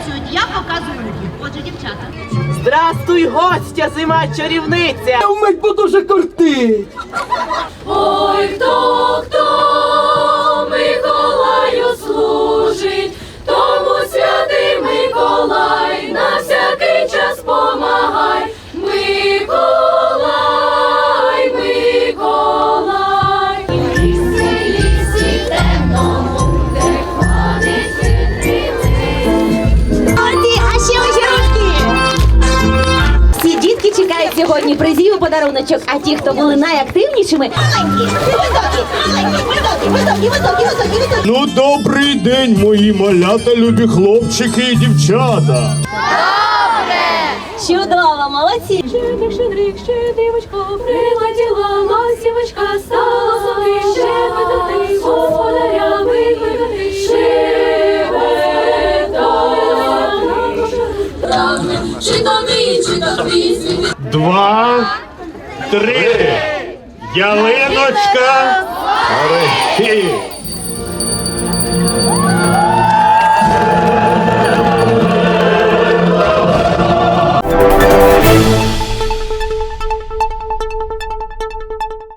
танцюють, я показую. Отже, дівчата. Здрастуй, гостя, зима чарівниця! Вмить, бо дуже кортить! Сьогодні призів у подаруночок, а ті, хто були найактивнішими, маленькі, високі, маленькі, високі, високі, високі, високі, високі. Ну, добрий день, мої малята, любі хлопчики і дівчата. Чудово, молодці! Щедрик, щедрик, щедрівочко, прилетіла ластівочка, стала собі щебетати, господаря викликати, щебетати. Чи тобі, чи тобі, Два, три. Ялиночка. Гори.